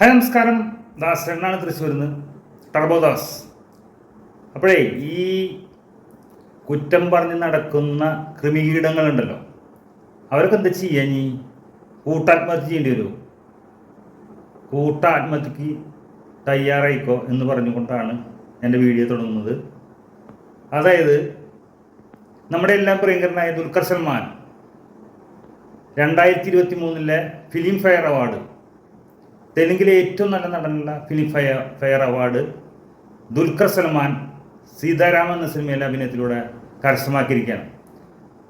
Hi നമസ്കാരം. ദാസ് രണ്ടാണ് തൃശ്ശൂരിന്ന്. ടർബോദാസ്. അപ്പോഴേ ഈ കുറ്റം പറഞ്ഞ് നടക്കുന്ന കൃമികീടങ്ങളുണ്ടല്ലോ. അവരൊക്കെ എന്താ ചെയ്യാൻ ഈ കൂട്ടാത്മഹത്യ ചെയ്യേണ്ടി വരുമോ കൂട്ടാത്മഹത്യക്ക് തയ്യാറായിക്കോ എന്ന് പറഞ്ഞുകൊണ്ടാണ് എന്റെ വീഡിയോ തുടങ്ങുന്നത്. അതായത് നമ്മുടെ എല്ലാം പ്രിയങ്കരനായ ദുൽഖർ സൽമാൻ രണ്ടായിരത്തി ഇരുപത്തി മൂന്നിലെ ഫിലിം ഫെയർ അവാർഡ് തെലുങ്കിലെ ഏറ്റവും നല്ല നടനുള്ള film fire fair award Dulquer Salmaan Sitaraman എന്ന സിനിമയിലെ അഭിനയത്തിലൂടെ കരസ്ഥമാക്കിയിരിക്കുകയാണ്.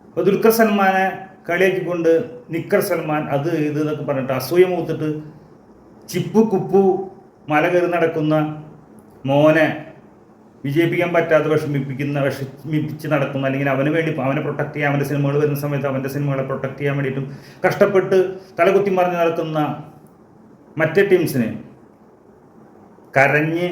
അപ്പോൾ ദുൽഖർ സൽമാനെ കളിയാക്കിക്കൊണ്ട് നിക്കർ സൽമാൻ അത് ഇത് എന്നൊക്കെ പറഞ്ഞിട്ട് അസൂയ മൂത്തിട്ട് ചിപ്പു കുപ്പു മല കയറി നടക്കുന്ന മോനെ വിജയിപ്പിക്കാൻ പറ്റാതെ വിഷമിപ്പിക്കുന്ന വിഷമിപ്പിച്ച് നടക്കുന്ന അല്ലെങ്കിൽ അവന് വേണ്ടി അവനെ പ്രൊട്ടക്ട് ചെയ്യാൻ അവന്റെ സിനിമകൾ വരുന്ന സമയത്ത് അവന്റെ സിനിമകളെ പ്രൊട്ടക്ട് ചെയ്യാൻ വേണ്ടിയിട്ടും കഷ്ടപ്പെട്ട് തലകുത്തി മറിഞ്ഞ് നടക്കുന്ന മറ്റേ ടീംസിന് കരഞ്ഞ്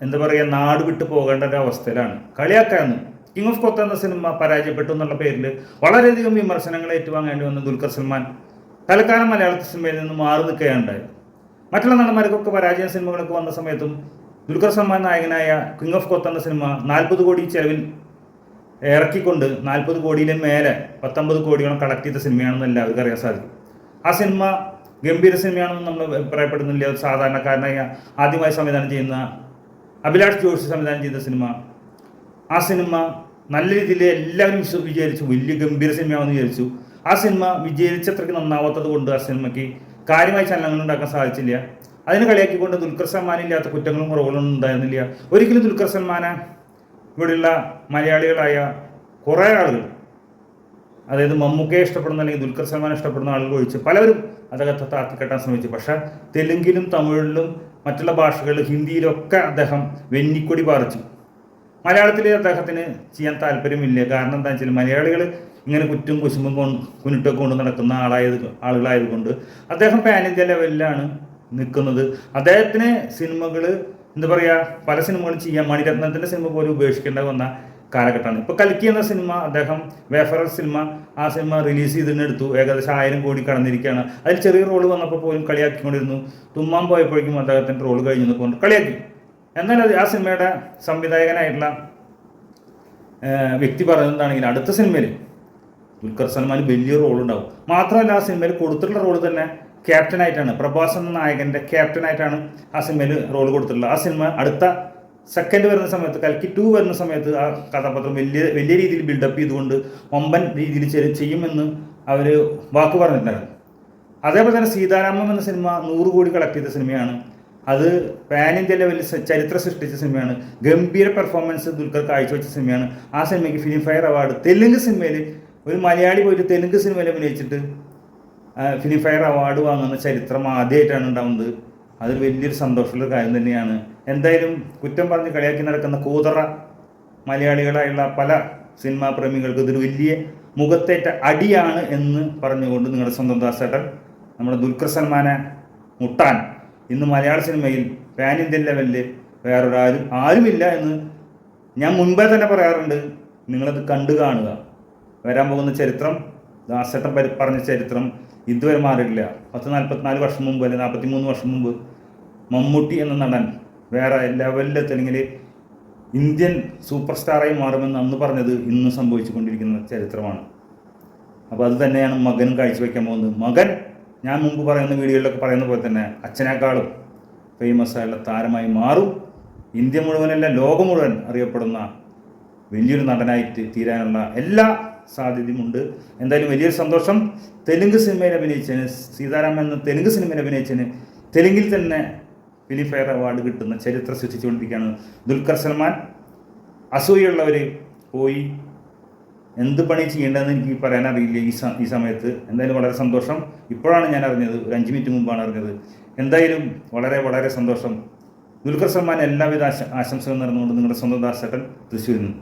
എന്താ പറയുക നാട് വിട്ടു പോകേണ്ട ഒരു അവസ്ഥയിലാണ്. കളിയാക്കാന്ന് കിങ് ഓഫ് കൊത്ത എന്ന സിനിമ പരാജയപ്പെട്ടു എന്നുള്ള പേരിൽ വളരെയധികം വിമർശനങ്ങൾ ഏറ്റുവാങ്ങേണ്ടി വന്ന ദുൽഖർ സൽമാൻ. തൽക്കാലം മലയാള സിനിമയിൽ നിന്ന് മാറി നിൽക്കുകയുണ്ടായി മറ്റുള്ള നടന്മാർക്കൊക്കെ പരാജയ സിനിമകളൊക്കെ വന്ന സമയത്തും ദുൽഖർ സൽമാൻ നായകനായ കിങ് ഓഫ് കൊത്ത എന്ന സിനിമ നാൽപ്പത് കോടി ചെലവിൽ ഇറക്കിക്കൊണ്ട് നാൽപ്പത് കോടിയിലെ മേലെ പത്തൊമ്പത് കോടിയോളം കളക്ട് ചെയ്ത സിനിമയാണെന്ന് എല്ലാവർക്കും അറിയാൻ സാധിക്കും. ആ സിനിമ ഗംഭീര സിനിമയാണെന്ന് നമ്മൾ അഭിപ്രായപ്പെടുന്നില്ല ഒരു സാധാരണക്കാരനായ ആദ്യമായി സംവിധാനം ചെയ്യുന്ന അഭിലാഷ് ജോഷി സംവിധാനം ചെയ്ത സിനിമ. ആ സിനിമ നല്ല രീതിയിൽ എല്ലാവരും വിചാരിച്ചു. വലിയ ഗംഭീര സിനിമയാണെന്ന് വിചാരിച്ചു. ആ സിനിമ വിജയിച്ചത്രയ്ക്ക് നന്നാവാത്തത് കൊണ്ട് ആ സിനിമയ്ക്ക് കാര്യമായ ചലനങ്ങൾ ഉണ്ടാക്കാൻ സാധിച്ചില്ല. അതിന് കളിയാക്കിക്കൊണ്ട് ദുൽഖർ സൽമാനില്ലാത്ത കുറ്റങ്ങളും കുറവുകളൊന്നും ഉണ്ടായിരുന്നില്ല. ഒരിക്കലും ദുൽഖർ സൽമാനെ ഇവിടെയുള്ള മലയാളികളായ കുറേ ആളുകൾ അതായത് മമ്മൂക്കയെ ഇഷ്ടപ്പെടുന്ന അല്ലെങ്കിൽ ദുൽഖർ സൽമാൻ ഇഷ്ടപ്പെടുന്ന ആളുകൾ ഒഴിച്ച് പലരും അദ്ദേഹത്തെ താത്തിക്കെട്ടാൻ ശ്രമിച്ചു. പക്ഷേ തെലുങ്കിലും തമിഴിലും മറ്റുള്ള ഭാഷകളിലും ഹിന്ദിയിലൊക്കെ അദ്ദേഹം വെന്നിക്കൊടി പാറിച്ചു. മലയാളത്തിൽ അദ്ദേഹത്തിന് ചെയ്യാൻ താല്പര്യമില്ല. കാരണം എന്താ വെച്ചാൽ മലയാളികൾ ഇങ്ങനെ കുറ്റും കുശുമ്പും കൊണ്ട് കുനിട്ടൊക്കെ കൊണ്ട് നടക്കുന്ന ആളായത് ആളുകളായതുകൊണ്ട് അദ്ദേഹം പാൻ ഇന്ത്യ ലെവലിലാണ് നിൽക്കുന്നത്. അദ്ദേഹത്തിന് സിനിമകൾ എന്താ പറയുക പല സിനിമകളും ചെയ്യാം മണിരത്നത്തിന്റെ സിനിമ പോലും ഉപേക്ഷിക്കേണ്ട വന്ന കാലഘട്ടമാണ്. ഇപ്പോൾ കൽക്കി എന്ന സിനിമ അദ്ദേഹം വേഫറൽ സിനിമ ആ സിനിമ റിലീസ് ചെയ്തിട്ടെടുത്തു ഏകദേശം ആയിരം കോടി കടന്നിരിക്കുകയാണ്. അതിൽ ചെറിയ റോൾ വന്നപ്പോൾ പോലും കളിയാക്കിക്കൊണ്ടിരുന്നു. തുമ്മാൻ പോയപ്പോഴേക്കും അദ്ദേഹത്തിന്റെ റോൾ കഴിഞ്ഞു നിൽക്കൊണ്ട് കളിയാക്കി. എന്നാൽ ആ സിനിമയുടെ സംവിധായകനായിട്ടുള്ള വ്യക്തി പറയുന്നതാണെങ്കിൽ അടുത്ത സിനിമയിൽ ദുൽഖർ സൽമാൻ വലിയ റോൾ ഉണ്ടാവും. മാത്രമല്ല ആ സിനിമയിൽ കൊടുത്തിട്ടുള്ള റോൾ തന്നെ ക്യാപ്റ്റനായിട്ടാണ് പ്രഭാസ് എന്ന നായകന്റെ ക്യാപ്റ്റനായിട്ടാണ് ആ സിനിമയിൽ റോൾ കൊടുത്തിട്ടുള്ളത്. ആ സിനിമ അടുത്ത സെക്കൻഡ് വരുന്ന സമയത്ത് കൽക്കി ടു വരുന്ന സമയത്ത് ആ കഥാപാത്രം വലിയ വലിയ രീതിയിൽ ബിൽഡപ്പ് ചെയ്തുകൊണ്ട് ഒമ്പൻ രീതിയിൽ ചെയ്യുമെന്ന് അവർ വാക്ക് പറഞ്ഞിട്ടുണ്ടായിരുന്നു. അതേപോലെ തന്നെ സീതാരാമം എന്ന സിനിമ നൂറ് കോടി കളക്ട് ചെയ്ത സിനിമയാണ് അത് പാൻ ഇന്ത്യ ലെവലിൽ ചരിത്രം സൃഷ്ടിച്ച സിനിമയാണ് ഗംഭീര പെർഫോമൻസ് ദുൽഖർ കാഴ്ചവെച്ച സിനിമയാണ് ആ സിനിമയ്ക്ക് ഫിലിം ഫെയർ അവാർഡ് തെലുങ്ക് സിനിമയിൽ ഒരു മലയാളി പോയിട്ട് തെലുങ്ക് സിനിമയിൽ അഭിനയിച്ചിട്ട് ഫിലിം ഫെയർ അവാർഡ് വാങ്ങുന്ന ചരിത്രം ആദ്യമായിട്ടാണ് ഉണ്ടാവുന്നത്. അതൊരു വലിയൊരു സന്തോഷമുള്ള കാര്യം തന്നെയാണ്. എന്തായാലും കുറ്റം പറഞ്ഞ് കളിയാക്കി നടക്കുന്ന കൂതറ മലയാളികളായുള്ള പല സിനിമാ പ്രേമികൾക്ക് ഇതൊരു വലിയ മുഖത്തേറ്റ അടിയാണ് എന്ന് പറഞ്ഞുകൊണ്ട് നിങ്ങളുടെ സ്വന്തം ദാസേട്ടൻ നമ്മുടെ ദുൽഖർ സൽമാനെ മുട്ടാൻ ഇന്ന് മലയാള സിനിമയിൽ പാൻ ഇന്ത്യൻ ലെവലിൽ വേറൊരാരും ആരുമില്ല എന്ന് ഞാൻ മുൻപേ തന്നെ പറയാറുണ്ട്. നിങ്ങളത് കണ്ടു കാണുക. വരാൻ പോകുന്ന ചരിത്രം ദാസേട്ടൻ പറഞ്ഞ ചരിത്രം ഇതുവരെ മാറിയിട്ടില്ല. പത്ത് നാൽപ്പത്തിനാല് വർഷം മുമ്പ് അല്ലെങ്കിൽ നാൽപ്പത്തി മൂന്ന് വർഷം മുമ്പ് മമ്മൂട്ടി എന്ന നടൻ വേറെ ലെവലിൽ അല്ലെങ്കിൽ ഇന്ത്യൻ സൂപ്പർ സ്റ്റാറായി മാറുമെന്ന് അന്ന് പറഞ്ഞത് ഇന്ന് സംഭവിച്ചുകൊണ്ടിരിക്കുന്ന ചരിത്രമാണ്. അപ്പോൾ അത് തന്നെയാണ് മകൻ കാഴ്ചവെക്കാൻ പോകുന്നത്. മകൻ ഞാൻ മുമ്പ് പറയുന്ന വീഡിയോയിലൊക്കെ പറയുന്ന പോലെ തന്നെ അച്ഛനേക്കാളും ഫേമസ് ആയുള്ള താരമായി മാറും. ഇന്ത്യ മുഴുവനല്ല ലോകം മുഴുവൻ അറിയപ്പെടുന്ന വലിയൊരു നടനായിട്ട് തീരാനുള്ള എല്ലാ സാധ്യതയുമുണ്ട് എന്തായാലും വലിയൊരു സന്തോഷം. തെലുങ്ക് സിനിമയിൽ അഭിനയിച്ചതിന് സീതാരാമൻ എന്ന തെലുങ്ക് സിനിമയിൽ അഭിനയിച്ചതിന് തെലുങ്കിൽ തന്നെ ഫിലിം ഫെയർ അവാർഡ് കിട്ടുന്ന ചരിത്രം സൃഷ്ടിച്ചുകൊണ്ടിരിക്കുകയാണ്. ദുൽഖർ സൽമാൻ അസൂയുള്ളവർ പോയി എന്ത് പണി ചെയ്യേണ്ടതെന്ന് എനിക്ക് പറയാൻ അറിയില്ല ഈ ഈ സമയത്ത്. എന്തായാലും വളരെ സന്തോഷം. ഇപ്പോഴാണ് ഞാൻ അറിഞ്ഞത്. ഒരു അഞ്ച് മിനിറ്റ് മുമ്പാണ് അറിഞ്ഞത്. എന്തായാലും വളരെ വളരെ സന്തോഷം. ദുൽഖർ സൽമാൻ എല്ലാവിധ ആശ ആശംസകളും നേർന്നുകൊണ്ട് നിങ്ങളുടെ സ്വന്തം ദാസേട്ടൻ തൃശ്ശൂരിൽ